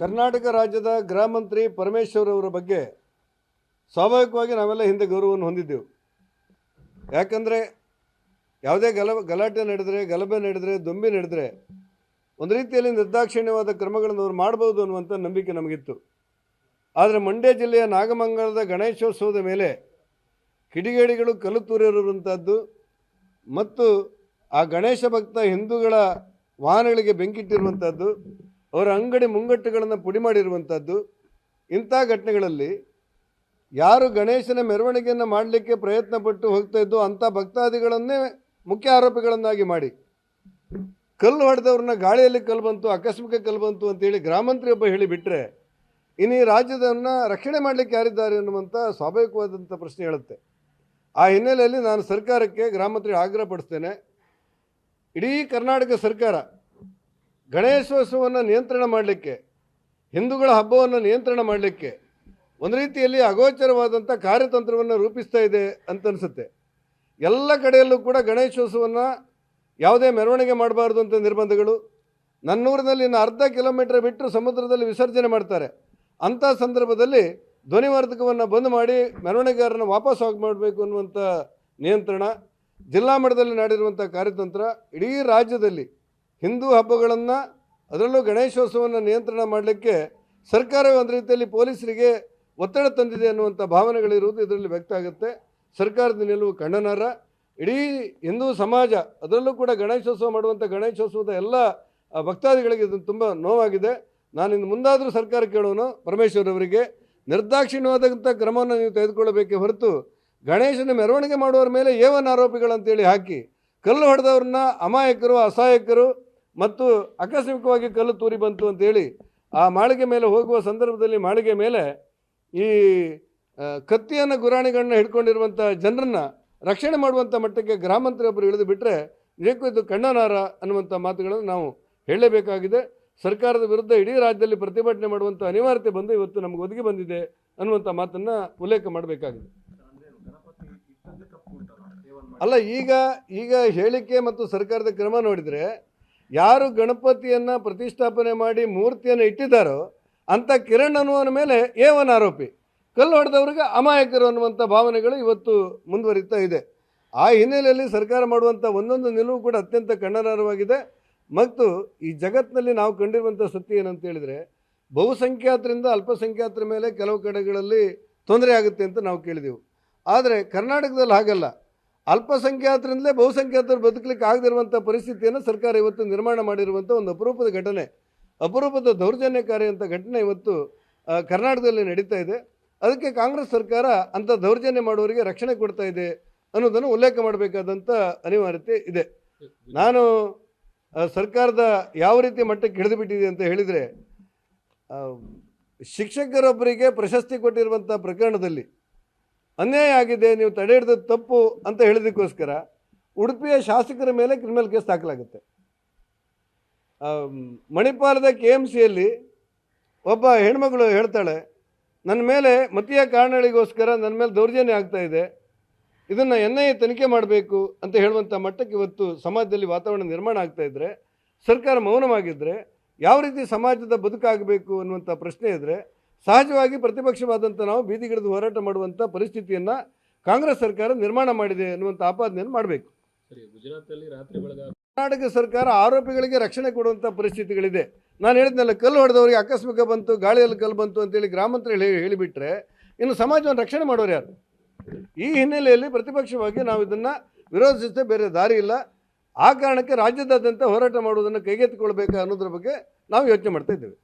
ಕರ್ನಾಟಕ ರಾಜ್ಯದ ಗೃಹ ಮಂತ್ರಿ ಪರಮೇಶ್ವರ್ ಅವರ ಬಗ್ಗೆ ಸ್ವಾಭಾವಿಕವಾಗಿ ನಾವೆಲ್ಲ ಹಿಂದೆ ಗೌರವವನ್ನು ಹೊಂದಿದ್ದೆವು. ಯಾಕಂದರೆ ಯಾವುದೇ ಗಲ, ಗಲಾಟೆ ನಡೆದರೆ, ಗಲಭೆ ನಡೆದರೆ, ದೊಂಬಿ ನಡೆದರೆ ಒಂದು ರೀತಿಯಲ್ಲಿ ನಿರ್ದಾಕ್ಷಿಣ್ಯವಾದ ಕ್ರಮಗಳನ್ನು ಅವರು ಮಾಡ್ಬೋದು ಅನ್ನುವಂಥ ನಂಬಿಕೆ ನಮಗಿತ್ತು. ಆದರೆ ಮಂಡ್ಯ ಜಿಲ್ಲೆಯ ನಾಗಮಂಗಲದ ಗಣೇಶೋತ್ಸವದ ಮೇಲೆ ಕಿಡಿಗೇಡಿಗಳು ಕಲ್ಲು ತೂರಿರುವಂಥದ್ದು ಮತ್ತು ಆ ಗಣೇಶ ಭಕ್ತ ಹಿಂದೂಗಳ ವಾಹನಗಳಿಗೆ ಬೆಂಕಿಟ್ಟಿರುವಂಥದ್ದು ಅವರ ಅಂಗಡಿ ಮುಂಗಟ್ಟುಗಳನ್ನು ಪುಡಿ ಮಾಡಿರುವಂಥದ್ದು ಇಂಥ ಘಟನೆಗಳಲ್ಲಿ ಯಾರು ಗಣೇಶನ ಮೆರವಣಿಗೆಯನ್ನು ಮಾಡಲಿಕ್ಕೆ ಪ್ರಯತ್ನ ಪಟ್ಟು ಹೋಗ್ತಾ ಇದ್ದು ಅಂಥ ಭಕ್ತಾದಿಗಳನ್ನೇ ಮುಖ್ಯ ಆರೋಪಿಗಳನ್ನಾಗಿ ಮಾಡಿ. ಕಲ್ಲು ಹೊಡೆದವ್ರನ್ನ ಗಾಳಿಯಲ್ಲಿ ಕಲ್ಲು ಬಂತು ಆಕಸ್ಮಿಕ ಕಲ್ಲು ಬಂತು ಅಂತೇಳಿ ಗ್ರಾಮಾಂತರಿ ಒಬ್ಬ ಹೇಳಿ ಬಿಟ್ಟರೆ ಇನ್ನು ಈ ರಾಜ್ಯದನ್ನು ರಕ್ಷಣೆ ಮಾಡಲಿಕ್ಕೆ ಯಾರಿದ್ದಾರೆ ಅನ್ನುವಂಥ ಸ್ವಾಭಾವಿಕವಾದಂಥ ಪ್ರಶ್ನೆ ಹೇಳುತ್ತೆ. ಆ ಹಿನ್ನೆಲೆಯಲ್ಲಿ ನಾನು ಸರ್ಕಾರಕ್ಕೆ ಗ್ರಾಮಂತ್ರಿ ಆಗ್ರಹ ಪಡಿಸ್ತೇನೆ. ಇಡೀ ಕರ್ನಾಟಕ ಸರ್ಕಾರ ಗಣೇಶೋತ್ಸವವನ್ನು ನಿಯಂತ್ರಣ ಮಾಡಲಿಕ್ಕೆ, ಹಿಂದೂಗಳ ಹಬ್ಬವನ್ನು ನಿಯಂತ್ರಣ ಮಾಡಲಿಕ್ಕೆ ಒಂದು ರೀತಿಯಲ್ಲಿ ಅಗೋಚರವಾದಂಥ ಕಾರ್ಯತಂತ್ರವನ್ನು ರೂಪಿಸ್ತಾ ಇದೆ ಅಂತ ಅನಿಸುತ್ತೆ. ಎಲ್ಲ ಕಡೆಯಲ್ಲೂ ಕೂಡ ಗಣೇಶೋತ್ಸವವನ್ನು ಯಾವುದೇ ಮೆರವಣಿಗೆ ಮಾಡಬಾರ್ದು ಅಂತ ನಿರ್ಬಂಧಗಳು. ನನ್ನೂರಿನಲ್ಲಿ ಇನ್ನು ಅರ್ಧ ಕಿಲೋಮೀಟರ್ ಬಿಟ್ಟು ಸಮುದ್ರದಲ್ಲಿ ವಿಸರ್ಜನೆ ಮಾಡ್ತಾರೆ. ಅಂಥ ಸಂದರ್ಭದಲ್ಲಿ ಧ್ವನಿವರ್ಧಕವನ್ನು ಬಂದ್ ಮಾಡಿ ಮೆರವಣಿಗೆಗಾರನ ವಾಪಸ್ ಆಗಿ ಮಾಡಬೇಕು ಅನ್ನುವಂಥ ನಿಯಂತ್ರಣ, ಜಿಲ್ಲಾ ಮಟ್ಟದಲ್ಲಿ ನಡೆದಿರುವಂಥ ಕಾರ್ಯತಂತ್ರ, ಇಡೀ ರಾಜ್ಯದಲ್ಲಿ ಹಿಂದೂ ಹಬ್ಬಗಳನ್ನು ಅದರಲ್ಲೂ ಗಣೇಶೋತ್ಸವವನ್ನು ನಿಯಂತ್ರಣ ಮಾಡಲಿಕ್ಕೆ ಸರ್ಕಾರವೇ ಒಂದು ರೀತಿಯಲ್ಲಿ ಪೊಲೀಸರಿಗೆ ಒತ್ತಡ ತಂದಿದೆ ಅನ್ನುವಂಥ ಭಾವನೆಗಳಿರುವುದು ಇದರಲ್ಲಿ ವ್ಯಕ್ತ ಆಗುತ್ತೆ. ಸರ್ಕಾರದ ನಿಲುವು ಕಣ್ಣನಾರ. ಇಡೀ ಹಿಂದೂ ಸಮಾಜ, ಅದರಲ್ಲೂ ಕೂಡ ಗಣೇಶೋತ್ಸವ ಮಾಡುವಂಥ ಗಣೇಶೋತ್ಸವದ ಎಲ್ಲ ಭಕ್ತಾದಿಗಳಿಗೆ ಇದನ್ನು ತುಂಬ ನೋವಾಗಿದೆ. ನಾನು ಇನ್ನು ಮುಂದಾದರೂ ಸರ್ಕಾರ ಕೇಳೋನು ಪರಮೇಶ್ವರ್ ಅವರಿಗೆ. ನಿರ್ದಾಕ್ಷಿಣ್ಯವಾದಂಥ ಕ್ರಮವನ್ನು ನೀವು ತೆಗೆದುಕೊಳ್ಳಬೇಕೆ ಹೊರತು ಗಣೇಶನ ಮೆರವಣಿಗೆ ಮಾಡುವವರ ಮೇಲೆ ಏವನ್ ಆರೋಪಿಗಳಂತೇಳಿ ಹಾಕಿ ಕಲ್ಲು ಹೊಡೆದವ್ರನ್ನ ಅಮಾಯಕರು, ಅಸಹಾಯಕರು ಮತ್ತು ಆಕಸ್ಮಿಕವಾಗಿ ಕಲ್ಲು ತೂರಿ ಬಂತು ಅಂತೇಳಿ ಆ ಮಾಳಿಗೆ ಮೇಲೆ ಹೋಗುವ ಸಂದರ್ಭದಲ್ಲಿ ಮಾಳಿಗೆ ಮೇಲೆ ಈ ಕತ್ತಿಯನ್ನು ಗುರಾಣಿಗಳನ್ನ ಹಿಡ್ಕೊಂಡಿರುವಂಥ ಜನರನ್ನು ರಕ್ಷಣೆ ಮಾಡುವಂಥ ಮಟ್ಟಕ್ಕೆ ಗ್ರಾಮಾಂತರ ಒಬ್ಬರು ಇಳಿದು ಬಿಟ್ಟರೆ ಇದು ಕಣ್ಣನಾರ ಅನ್ನುವಂಥ ಮಾತುಗಳನ್ನು ನಾವು ಹೇಳಲೇಬೇಕಾಗಿದೆ. ಸರ್ಕಾರದ ವಿರುದ್ಧ ಇಡೀ ರಾಜ್ಯದಲ್ಲಿ ಪ್ರತಿಭಟನೆ ಮಾಡುವಂಥ ಅನಿವಾರ್ಯತೆ ಬಂದು ಇವತ್ತು ನಮಗೆ ಒದಗಿ ಬಂದಿದೆ ಅನ್ನುವಂಥ ಮಾತನ್ನು ಉಲ್ಲೇಖ ಮಾಡಬೇಕಾಗಿದೆ. ಅಲ್ಲ ಈಗ ಈಗ ಹೇಳಿಕೆ ಮತ್ತು ಸರ್ಕಾರದ ಕ್ರಮ ನೋಡಿದರೆ ಯಾರು ಗಣಪತಿಯನ್ನು ಪ್ರತಿಷ್ಠಾಪನೆ ಮಾಡಿ ಮೂರ್ತಿಯನ್ನು ಇಟ್ಟಿದ್ದಾರೋ ಅಂಥ ಕಿರಣ್ ಅನ್ನುವನ ಮೇಲೆ ಏವನ್ ಆರೋಪಿ. ಕಲ್ಲು ಹೊಡೆದವ್ರಿಗೆ ಅಮಾಯಕರು ಅನ್ನುವಂಥ ಭಾವನೆಗಳು ಇವತ್ತು ಮುಂದುವರಿತಾ ಇದೆ. ಆ ಹಿನ್ನೆಲೆಯಲ್ಲಿ ಸರ್ಕಾರ ಮಾಡುವಂಥ ಒಂದೊಂದು ನಿಲುವು ಕೂಡ ಅತ್ಯಂತ ಕಣ್ಣರಾರವಾಗಿದೆ. ಮತ್ತು ಈ ಜಗತ್ತಿನಲ್ಲಿ ನಾವು ಕಂಡಿರುವಂಥ ಸತ್ಯ ಏನಂತ ಹೇಳಿದರೆ, ಬಹುಸಂಖ್ಯಾತರಿಂದ ಅಲ್ಪಸಂಖ್ಯಾತರ ಮೇಲೆ ಕೆಲವು ಕಡೆಗಳಲ್ಲಿ ತೊಂದರೆ ಆಗುತ್ತೆ ಅಂತ ನಾವು ಕೇಳಿದೆವು. ಆದರೆ ಕರ್ನಾಟಕದಲ್ಲಿ ಹಾಗಲ್ಲ. ಅಲ್ಪಸಂಖ್ಯಾತರಿಂದಲೇ ಬಹುಸಂಖ್ಯಾತರು ಬದುಕಲಿಕ್ಕೆ ಆಗದಿರುವಂಥ ಪರಿಸ್ಥಿತಿಯನ್ನು ಸರ್ಕಾರ ಇವತ್ತು ನಿರ್ಮಾಣ ಮಾಡಿರುವಂಥ ಒಂದು ಅಪರೂಪದ ಘಟನೆ. ಅಪರೂಪದ ದೌರ್ಜನ್ಯಕಾರಿ ಅಂತ ಘಟನೆ ಇವತ್ತು ಕರ್ನಾಟಕದಲ್ಲಿ ನಡೀತಾ ಇದೆ. ಅದಕ್ಕೆ ಕಾಂಗ್ರೆಸ್ ಸರ್ಕಾರ ಅಂಥ ದೌರ್ಜನ್ಯ ಮಾಡುವವರಿಗೆ ರಕ್ಷಣೆ ಕೊಡ್ತಾ ಇದೆ ಅನ್ನೋದನ್ನು ಉಲ್ಲೇಖ ಮಾಡಬೇಕಾದಂಥ ಅನಿವಾರ್ಯತೆ ಇದೆ. ನಾನು ಸರ್ಕಾರದ ಯಾವ ರೀತಿ ಮಟ್ಟಕ್ಕೆ ಹಿಡಿದು ಬಿಟ್ಟಿದೆ ಅಂತ ಹೇಳಿದರೆ ಶಿಕ್ಷಕರೊಬ್ಬರಿಗೆ ಪ್ರಶಸ್ತಿ ಕೊಟ್ಟಿರುವಂಥ ಪ್ರಕರಣದಲ್ಲಿ ಅನ್ಯಾಯ ಆಗಿದೆ, ನೀವು ತಡೆ ಹಿಡಿದ ತಪ್ಪು ಅಂತ ಹೇಳಿದಕ್ಕೋಸ್ಕರ ಉಡುಪಿಯ ಶಾಸಕರ ಮೇಲೆ ಕ್ರಿಮಿನಲ್ ಕೇಸ್ ದಾಖಲಾಗುತ್ತೆ. ಮಣಿಪಾಲದ ಕೆ ಎಂ ಸಿಯಲ್ಲಿ ಒಬ್ಬ ಹೆಣ್ಮಗಳು ಹೇಳ್ತಾಳೆ, ನನ್ನ ಮೇಲೆ ಮತೀಯ ಕಾರಣಗಳಿಗೋಸ್ಕರ ನನ್ನ ಮೇಲೆ ದೌರ್ಜನ್ಯ ಆಗ್ತಾ ಇದೆ, ಇದನ್ನು ಎನ್ ಐ ಎ ತನಿಖೆ ಮಾಡಬೇಕು ಅಂತ ಹೇಳುವಂಥ ಮಟ್ಟಕ್ಕೆ ಇವತ್ತು ಸಮಾಜದಲ್ಲಿ ವಾತಾವರಣ ನಿರ್ಮಾಣ ಆಗ್ತಾ ಇದ್ದರೆ ಸರ್ಕಾರ ಮೌನವಾಗಿದ್ದರೆ ಯಾವ ರೀತಿ ಸಮಾಜದ ಬದುಕಾಗಬೇಕು ಅನ್ನುವಂಥ ಪ್ರಶ್ನೆ ಇದ್ದರೆ ಸಹಜವಾಗಿ ಪ್ರತಿಪಕ್ಷವಾದಂಥ ನಾವು ಬೀದಿಗಿಡಿದು ಹೋರಾಟ ಮಾಡುವಂಥ ಪರಿಸ್ಥಿತಿಯನ್ನು ಕಾಂಗ್ರೆಸ್ ಸರ್ಕಾರ ನಿರ್ಮಾಣ ಮಾಡಿದೆ ಅನ್ನುವಂಥ ಆಪಾದನೆಯನ್ನು ಮಾಡಬೇಕು. ಕರ್ನಾಟಕ ಸರ್ಕಾರ ಆರೋಪಿಗಳಿಗೆ ರಕ್ಷಣೆ ಕೊಡುವಂಥ ಪರಿಸ್ಥಿತಿಗಳಿದೆ. ನಾನು ಹೇಳಿದ್ನಲ್ಲ ಕಲ್ಲು ಹೊಡೆದವರಿಗೆ ಆಕಸ್ಮಿಕ ಬಂತು ಗಾಳಿಯಲ್ಲಿ ಕಲ್ಲು ಬಂತು ಅಂತೇಳಿ ಗ್ರಾಮಾಂತರ ಹೇಳಿ ಹೇಳಿಬಿಟ್ರೆ ಇನ್ನು ಸಮಾಜವನ್ನು ರಕ್ಷಣೆ ಮಾಡೋರು ಯಾರು? ಈ ಹಿನ್ನೆಲೆಯಲ್ಲಿ ಪ್ರತಿಪಕ್ಷವಾಗಿ ನಾವು ಇದನ್ನು ವಿರೋಧಿಸುತ್ತೆ ಬೇರೆ ದಾರಿ ಇಲ್ಲ. ಆ ಕಾರಣಕ್ಕೆ ರಾಜ್ಯದಾದ್ಯಂತ ಹೋರಾಟ ಮಾಡುವುದನ್ನು ಕೈಗೆತ್ತಿಕೊಳ್ಬೇಕು ಅನ್ನೋದ್ರ ಬಗ್ಗೆ ನಾವು ಯೋಚನೆ ಮಾಡ್ತಾ ಇದ್ದೇವೆ.